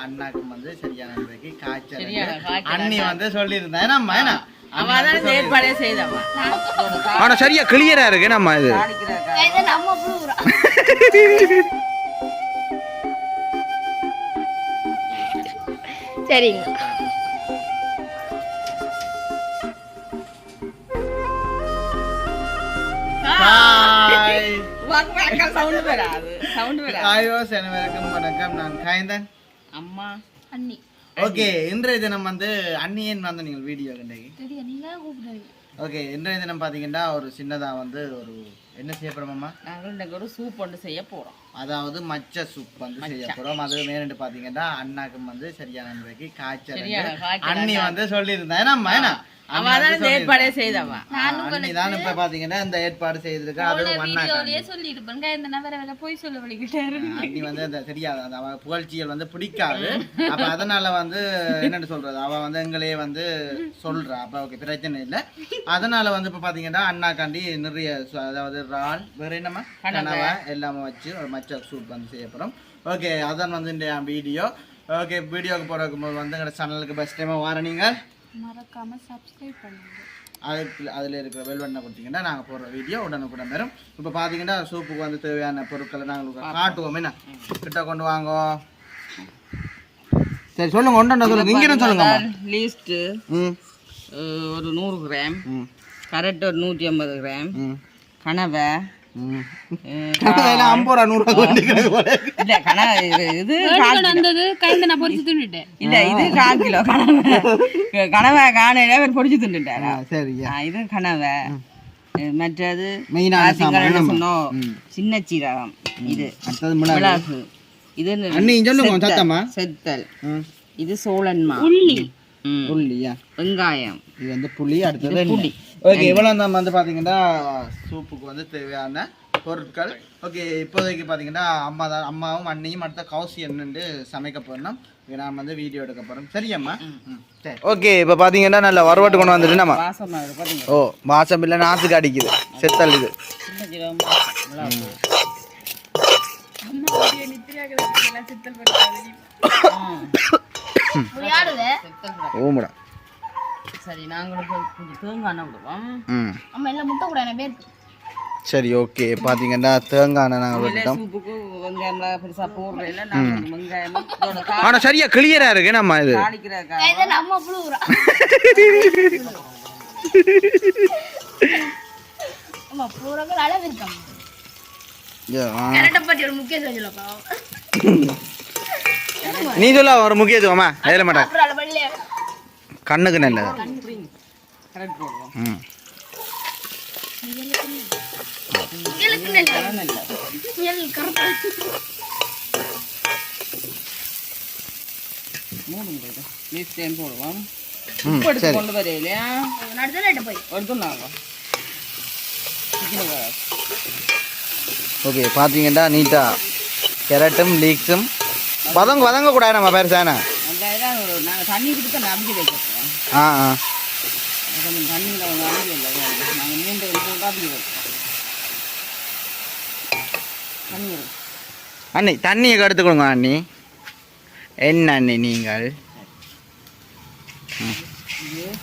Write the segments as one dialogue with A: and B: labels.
A: அண்ணாக்கு வந்து சரியான முறைக்கு காய்ச்சல் அண்ணி வந்து சொல்லியிருந்தேன் ஏன்னா
B: செய்தவா?
C: ஆனா சரியா கிளியரா இருக்கு நம்ம இது?
D: நம்ம சரிங்க.
A: ஹாய்
B: சவுண்ட் வராது சவுண்ட் வராது.
A: ஹாயோ அனைவருக்கும் வணக்கம் நான் காயந்தன்
B: அம்மா
D: அண்ணி.
A: ஓகே இன்றைய தினம் வந்து அண்ணியன் வந்து நீங்கள் வீடியோ கண்டீங்க. ஓகே இன்றைய தினம் பார்த்தீங்கன்னா ஒரு சின்னதாக வந்து ஒரு என்ன செய்ய போகிறோமாம்மா
B: நாங்கள் இன்னைக்கு ஒரு சூப் ஒன்று செய்ய போறோம்.
A: அதாவது மச்ச சூப் வந்து செய்ய போகிறோம் அது மேலிட்டு பார்த்தீங்கன்னா அண்ணாக்கும் வந்து சரியான முறைக்கு காய்ச்சல் அண்ணி வந்து சொல்லியிருந்தேன் ஏன்னா ஏன்னா
B: அவ தான் ஏற்பாடே செய்தவா?
A: அண்ணி தான் இப்ப பாத்தீங்கன்னா இந்த ஏற்பாடு செய்திருக்கா. அதுவும் அண்ணாக்கு
D: வீடியோலயே சொல்லிட்டு இருப்பேங்க இந்த நபரை வேற போய் சொல்ல வலிக்கிட்டாரு.
A: அண்ணி வந்து அந்த தெரியாது. அந்த அவ புகழ்ச்சிகள் வந்து பிடிக்காது. அப்ப அதனால வந்து என்னன்னு சொல்றது? அவ வந்து எங்களையே வந்து சொல்றா. அப்ப ஓகே பிரச்சனை இல்லை. அதனால வந்து இப்ப பாத்தீங்கன்னா அண்ணாக்காண்டி நிறைய அதாவது இறால் வேற என்னமா கனவா எல்லாமே வச்சு ஒரு மச்ச சூப் வந்து செய்ய போறோம் ஓகே அதான் வந்து இந்த வீடியோ ஓகே வீடியோக்கு போறதுக்கு போது வந்து எங்க சேனலுக்கு பெஸ்ட் டைமா வர நீங்கள்
D: மறக்காம சப்ஸ்கிரைப் பண்ணுங்க
A: அதுக்கு அதில் இருக்கிற வெல்வெண்ணை கொடுத்தீங்கன்னா நாங்கள் போடுற வீடியோ உடனுக்குடன் வரும் இப்போ பார்த்தீங்கன்னா சூப்புக்கு வந்து தேவையான பொருட்களை நாங்கள் காட்டுவோம் என்ன கிட்ட கொண்டு வாங்கோ சரி சொல்லுங்க ஒன்றா சொல்லுங்க இங்கே சொல்லுங்க
B: லீஸ்ட்டு
A: ம்
B: ஒரு நூறு கிராம்
A: ம்
B: கரெக்ட் ஒரு நூற்றி ஐம்பது கிராம் கனவை இல்ல கன இது இல்ல இது கால் கிலோ. கனவை கனவை காணையில பொடிச்சு தின்னுட்டாரா. இது கனவை மற்றது. சின்ன? சீரகம். இது
A: அடுத்தது மிளகு
B: இது என்ன?
A: அண்ணி சொல்லுங்க
B: செத்தல்.
A: சத்தம்மா.
B: செத்தல்.
A: ம்.
B: இது சோழன்மா.
D: உள்ளி
B: ம்.
A: புள்ளியா
B: வெங்காயம்.
A: இது வந்து புளி அடுத்தது
B: புளி.
A: ஓகே இவ்வளோ நம்ம வந்து பார்த்தீங்கன்னா சூப்புக்கு வந்து தேவையான பொருட்கள். ஓகே இப்போதைக்கு பார்த்தீங்கன்னா அம்மா தான் அம்மாவும் அண்ணியும் அடுத்த கவுசி என்னன்னு சமைக்க போறோம். நான் வந்து வீடியோ எடுக்க போகிறோம் சரியம்மா ம் சரி. ஓகே இப்போ பார்த்தீங்கன்னா நல்ல வரவட்டு கொண்டு வந்துட்டு நம்ம ஓ மாசம் இல்லை நாற்றுக்கு அடிக்குது. செத்தல் இது. ஓமுடா
B: சரி நாங்களும் கொஞ்சம் கொஞ்சம் தேங்காய் எண்ணெய் விடுவோம்.
A: ம்.
D: அம்மா எல்லாம் முட்டை கூட என்ன பேருக்கு?
A: சரி ஓகே. பார்த்தீங்கன்னா தேங்காய் நாங்கள் விட்டுட்டோம். ஆனால் சரியா கிளியராக இருக்கு. நம்ம இது.
D: நம்ம
A: நீ சொல்ல ஒரு முக்கியத்துவமா? அதில் மாட்டேன் கண்ணுக்கு நல்லது.
B: கரெக்ட். போடுவோம்.
A: ம்
B: போடுவோம் கொண்டு வரையிலையா
D: போய்.
B: எடுத்துனாங்க
A: ஓகே பார்த்தீங்கன்னா நீட்டாக கேரட்டும் லீக்ஸும் வதங்க வதங்க கூடாது நம்ம பெருசான
B: நாங்கள் தண்ணி கொடுத்து நம்பி வைக்கிறோம்
A: ஆ ஆ.
B: கொஞ்சம் தண்ணியில் அவங்க அம்பி இல்லை நாங்கள் மூன்று போட்டு அம்பி வைக்கிறோம் தண்ணி இருக்கு.
A: அண்ணி தண்ணியை கடுத்து கொடுங்க அண்ணி. என்ன அண்ணி நீங்கள்.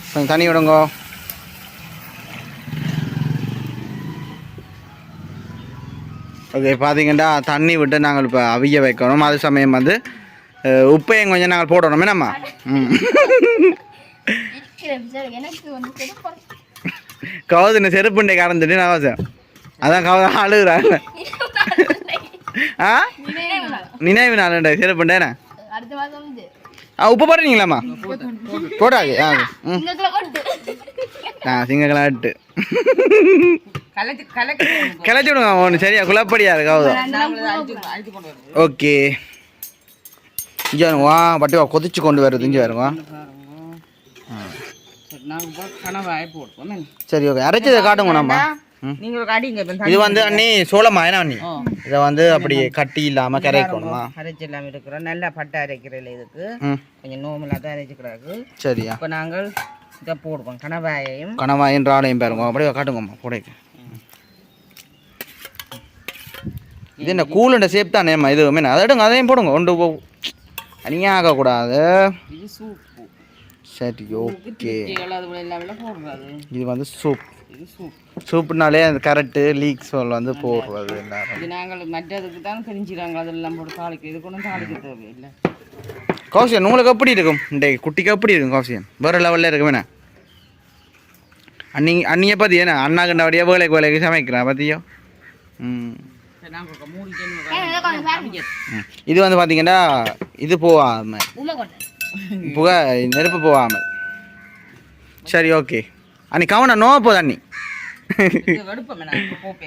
A: கொஞ்சம் தண்ணி விடுங்க. ஓகே பார்த்தீங்கன்னா தண்ணி விட்டு நாங்கள் இப்போ அவிய வைக்கணும். அது சமயம் வந்து உப்பையும் கொஞ்சம் நாங்கள் போடணும். என்னம்மா? ம்.
D: எனக்கு வந்து செருப்பு
A: கவுது செருப்புண்டை கறந்துட்டு நான் வாசம் அதான் கவுத அழுகுறாங்க. ஆ? நினைவு நாளுண்டா செருப்புண்டேண்ணே
D: அடுத்த மாதம் வந்து
A: ஆ உப்பு போடுறீங்களாம்மா போடாது. ஆ. ம். ஆ சிங்கக்கலாட்டு. கிளச்சி விடுங்க ஒன்று சரியா குழப்படியா இருக்கு கவுதம் ஓகே. இங்கே வருங்க வா பட்டி வா கொதிச்சு கொண்டு வருது இங்கே வருங்க
B: சரி
A: ஓகே. அரைச்சதை காட்டுங்க நம்ம. இது வந்து அண்ணி சோளமா என்ன அண்ணி இதை வந்து அப்படி கட்டி இல்லாமல் கரைக்கணுமா?
B: அரைச்சி எல்லாம் இருக்கிறோம். நல்லா பட்டை அரைக்கிறதில்ல இதுக்கு. கொஞ்சம் நோமலாக தான் அரைச்சிக்கிறாங்க
A: சரியா.
B: இப்போ நாங்கள் இதை போடுவோம். கனவாயையும்
A: கணவாயின் ராளையும் பாருங்க. அப்படியே காட்டுங்கம்மா புடைக்கு. இது என்ன கூலுண்ட சேப் தானேம்மா இது என்ன அதை எடுங்க அதையும் போடுங்க. ஒன்று போ- அநியா ஆகக்கூடாது
B: இது சூப்பு
A: சரி ஓகே. இது வந்து சூப். சூப்புனாலே அந்த கரெக்டு லீக்ஸ் வந்து போடுறது எல்லாரும்.
B: இது நாங்கள் மற்றதுக்கு தான் தெரிஞ்சுக்கிறாங்க அதெல்லாம் போட்டு தாளிக்க. இது கொண்டு தாளிக்க தேவையில்லை.
A: கௌசியன் உங்களுக்கு எப்படி இருக்கும்? இந்த குட்டிக்கு எப்படி இருக்கும் கௌசியன்? வேறு லெவலில் இருக்கும் என்ன? அன்னி அன்னியை என்ன? அண்ணா கண்டபடியா வேலைக்கு வேலைக்கு சமைக்கிறேன் பார்த்தியோ ம். இது வந்து பார்த்தீங்கன்னா இது
D: கொட்டை
A: புகை நெருப்பு போகாமல் சரி ஓகே. அன்னி கவன நோ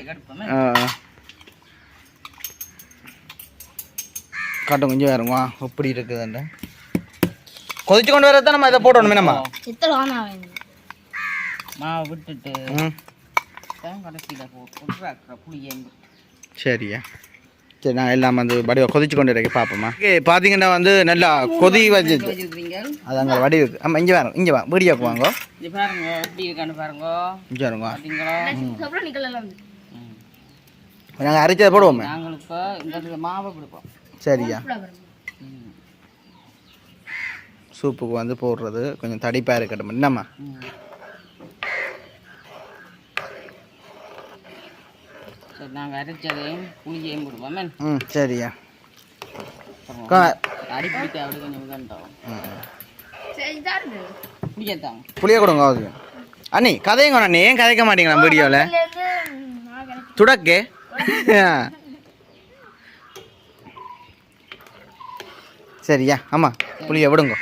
B: கடுப்பமே
A: ஆ. காட்டும் கொஞ்சம் வேறுங்க எப்படி இருக்குதுன்னு. கொதிச்சு கொண்டு வரதான் நம்ம இதை போடணுமே நம்ம.
B: மாவை விட்டுட்டு கடைசியில் போட்டு புளியங்கு
A: சரியா சரி நான் எல்லாம் வந்து வடிவ கொதிச்சு கொண்டு இருக்க பார்ப்போமா ஓகே பார்த்தீங்கன்னா வந்து நல்லா கொதி வச்சு அது அங்கே வடிவு ஆமாம் இங்கே வரோம் இங்கே வா வீடியோக்கு வாங்க இங்கே வருங்க. நாங்கள் அரைச்சதை போடுவோமே
B: நாங்கள் இப்போ இந்த மாவை பிடிப்போம்
A: சரியா. சூப்புக்கு வந்து போடுறது கொஞ்சம் தடிப்பாக இருக்கட்டும் என்னம்மா
B: சரி நாங்கள் அரைச்சதையும் புளியையும் பிடிப்போமே
A: ம் சரியா. க-
B: அடி பிடிக்க அப்படி கொஞ்சம் உதண்டோம்.
A: புளிய கொடுங்க அது. அண்ணி கதையுங்க அண்ணி. ஏன் கதைக்க மாட்டீங்களா வீடியோவில் துடக்கு. சரியா ஆமாம் புளிய விடுங்க.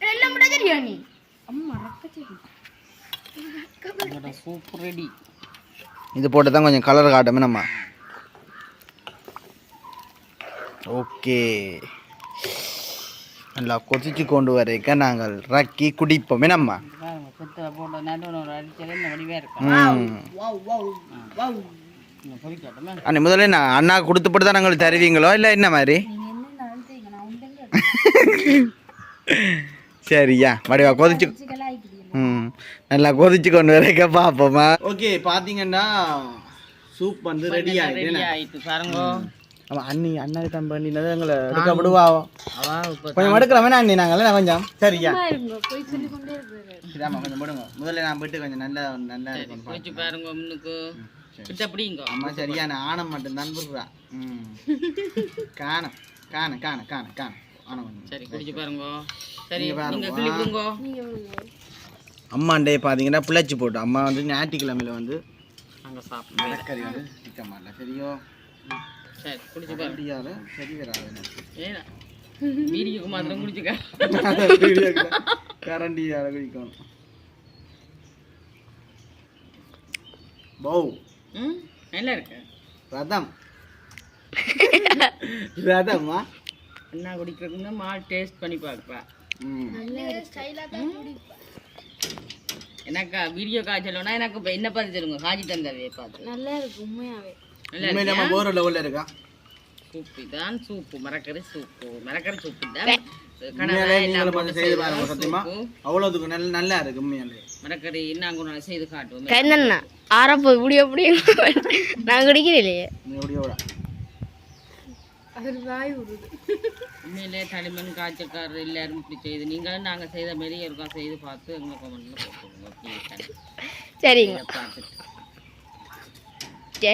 D: எல்லாம் நீ அம்மா ரக்கச்சேரி
B: இதோட சூப் ரெடி
A: இது போட்டு தான் கொஞ்சம் கலர் காட்டுமே நம்ம. ஓகே நல்லா கொதிச்சு கொண்டு வரைக்க நாங்கள் ரக்கி குடிப்போமே நம்ம. அண்ணி முதல்ல நான் அண்ணா கொடுத்துப்பட்டு தான் நாங்கள் தருவீங்களோ இல்லை என்ன மாதிரி? சரியா வடிவா கொதிச்சு. நல்லா கொதிச்சு கொண்டு வரைக்க பார்ப்போமா. ஓகே பார்த்தீங்கன்னா சூப் வந்து ரெடி
B: ரெடி ஆயிட்டு பாருங்க.
A: ஆமாம் அண்ணி அண்ணா தான் பண்ணினது எங்களை எடுக்க விடுவா
B: அவா. இப்போ
A: கொஞ்சம் அண்ணி நாங்கள் கொஞ்சம்? சரியா கொஞ்சம் விடுங்க. முதல்ல நான் போயிட்டு கொஞ்சம் நல்லா நல்லா இருக்கும்
B: பாருங்க. முன்னுக்கு. பிடிங்க
A: அம்மா சரியான ஆணம் மட்டும் தான் விடுறா ம். காணும் காணும் காணும் காணும் காணும். ஆணம் கொஞ்சம்.
B: சரி குடிச்சு பாருங்க. சரி
A: நீங்க பாருங்க. அம்மாண்டே பார்த்தீங்கன்னா பிள்ளைச்சி போட்டு அம்மா வந்து ஞாயிற்றுக்கிழமையில வந்து
B: அங்க சாப்பிடுங்க
A: மரக்கறி வந்து சிக்க மாட்டல சரியோ?
B: சரி குடிச்சு பாருங்க
A: முடியாத சரி வராது
B: வீடியோக்கு மாத்திரம் குடிச்சுக்க.
A: கரண்டி அதை குடிக்கணும். பௌ.
B: ம்? நல்லா இருக்கு?
A: ரதம். ரதம்மா
B: என்ன குடிக்கிறதுன்னு மால் டேஸ்ட் பண்ணி பார்ப்பா.
A: ம்.
D: ஸ்டைலா தான் குடிப்பா
B: எனக்கு வீடியோ காய்ச்சலோனா எனக்கு இப்போ என்ன பார்த்து சொல்லுங்க? காய்ச்சி தந்தவே பார்த்து.
D: நல்லா இருக்கு உண்மையாவே.
B: நல்லா
A: நம்ம லெவலில் இருக்கா?
B: சூப்பு தான் சூப்பு மரக்கறி சூப்பு. மரக்கறி சூப்பு தான்
A: நல்ல நல்லா இருக்கு
B: மரக்கறி நாள் செய்து காட்டுவோம்.
D: ஆறப்போ இப்படி எப்படி நான் குடிக்கிறேன்
A: நீ
B: உண்மையிலே களிமண் காய்ச்சக்காரர் எல்லாரும் இப்படி செய்து நீங்களும் நாங்கள் செய்த மாரி இருக்கா செய்து பார்த்து எங்களை கமெண்ட்ல போட்டுருங்க please.
D: சரிங்க.
B: பார்த்துட்டு.
D: சே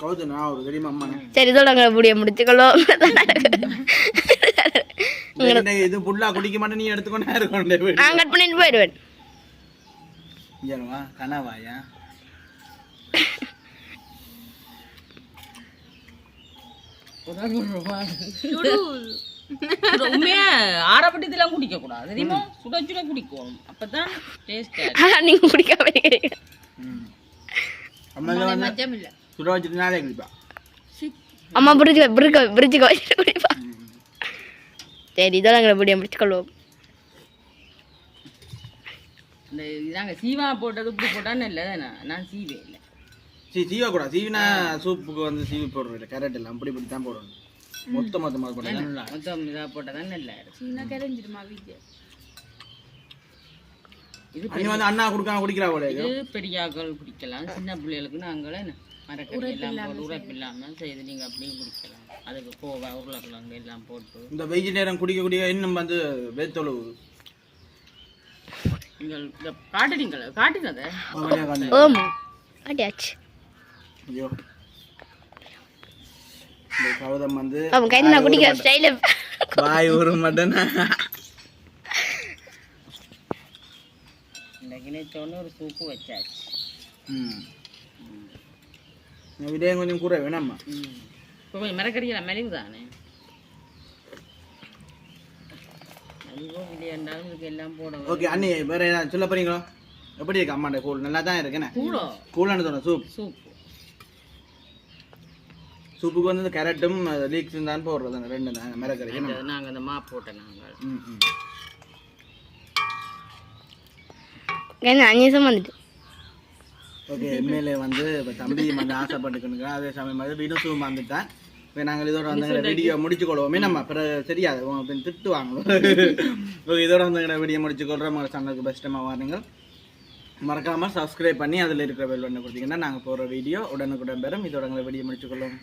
A: கவுத்து நான் ஒரு தெரியுமா அம்மா
D: சரி இதோட முடிய முடிச்சுக்கொள்ளும்
A: இது புல்லா குடிக்க மாட்டேன் நீ எடுத்துக்கொண்டே இருக்கணும்
D: நான் கட் பண்ணிட்டு போயிடுவேன்.
A: கனவாயா?
B: சுட- உண்மையா ஆரப்பட்டதெல்லாம் குடிக்க கூடாது தெரியுமா சுட சுட குடிக்கும் அப்பதான் டேஸ்ட்
D: நீங்க குடிக்காம
A: சுட குடிப்பா
D: அம்மா பிரிட்ஜ் பிரிட்ஜ் பிரிட்ஜுக்கு வச்சுட்டு குடிப்பா. சரி இதோட எங்களை முடிய முடிச்சுக்கொள்வோம்
B: இந்த இதாங்க சீவா போட்டது உப்பு போட்டான்னு இல்லை நான் சீவே இல்லை.
A: சீ சீவ கூட. சீவினா சூப்புக்கு வந்து சீவி போடுறது. கரெக்ட் இல்லை அப்படி இப்படி தான் போடணும் மொத்த மொத்தமாக போடணும்
B: மொத்தம் இதாக போட்டால் தான் நல்லா இருக்கும். இது
A: அண்ணி வந்து அண்ணா கொடுக்காம குடிக்கிறா போல
B: இது. பெரியாக்கள் பிடிக்கலாம் சின்ன பிள்ளைகளுக்கு நாங்களே மரக்கறி எல்லாம் உரைப்பு இல்லாமல் செய்து நீங்கள் அப்படியே குடிக்கலாம். அதுக்கு கோவா உருளைக்கிழங்கு எல்லாம் போட்டு.
A: இந்த வெயில் நேரம் குடிக்க குடிக்க இன்னும் வந்து வேத்தொழுவு
B: நீங்கள் இந்த காட்டுனீங்களா காட்டினதை
D: ஓமா காட்டியாச்சு
A: ஐயோ. இந்த சௌதம் வந்து
D: அவன் கையில் நான் குடிக்கிற ஸ்டைல
A: வாய் ஒரு மட்டன்.
B: சூப்பு வச்சாச்சு.
A: ம். விடயம் கொஞ்சம் கூட வேணாம்மா.
B: இப்போ கொஞ்சம் மரக்கறியெல்லாம் மெலிவு தானே?
A: ஓகே அண்ணி வேற சொல்ல போறீங்களோ? எப்படி இருக்கு அம்மாண்ட கூழ்? நல்லா தான் இருக்குண்ணே கூழான்னு சொன்ன சூப்.
B: சூப்பு.
A: சூப்புக்கு வந்து இந்த கேரட்டும் லீக்ஸும் தான் போடுறது அந்த ரெண்டு தான் மிளகறி
B: நாங்கள் அந்த மா போட்டோம் நாங்கள்
A: ம்
D: அஞ்சு வந்துட்டு.
A: ஓகே எம்எல்ஏ வந்து இப்போ தம்பி வந்து ஆசைப்பட்டுக்கணுங்க அதே சமயம் வந்து வினுசுவும் வந்துட்டான் இப்போ நாங்கள் இதோட வந்து வீடியோ முடிச்சு கொள்வோமே நம்ம அப்புறம் தெரியாது. உங்க பின் திட்டுவாங்க. ஓகே இதோட வந்து வீடியோ முடிச்சு கொள்கிறோம் உங்கள் சேனலுக்கு பெஸ்ட்டமாக வாருங்க மறக்காமல் சப்ஸ்கிரைப் பண்ணி அதில் இருக்கிற பெல் பண்ணி கொடுத்தீங்கன்னா நாங்கள் போகிற வீடியோ உடனுக்குடன் பெறும். இதோட வீடியோ முடிச்சு கொள்வோம்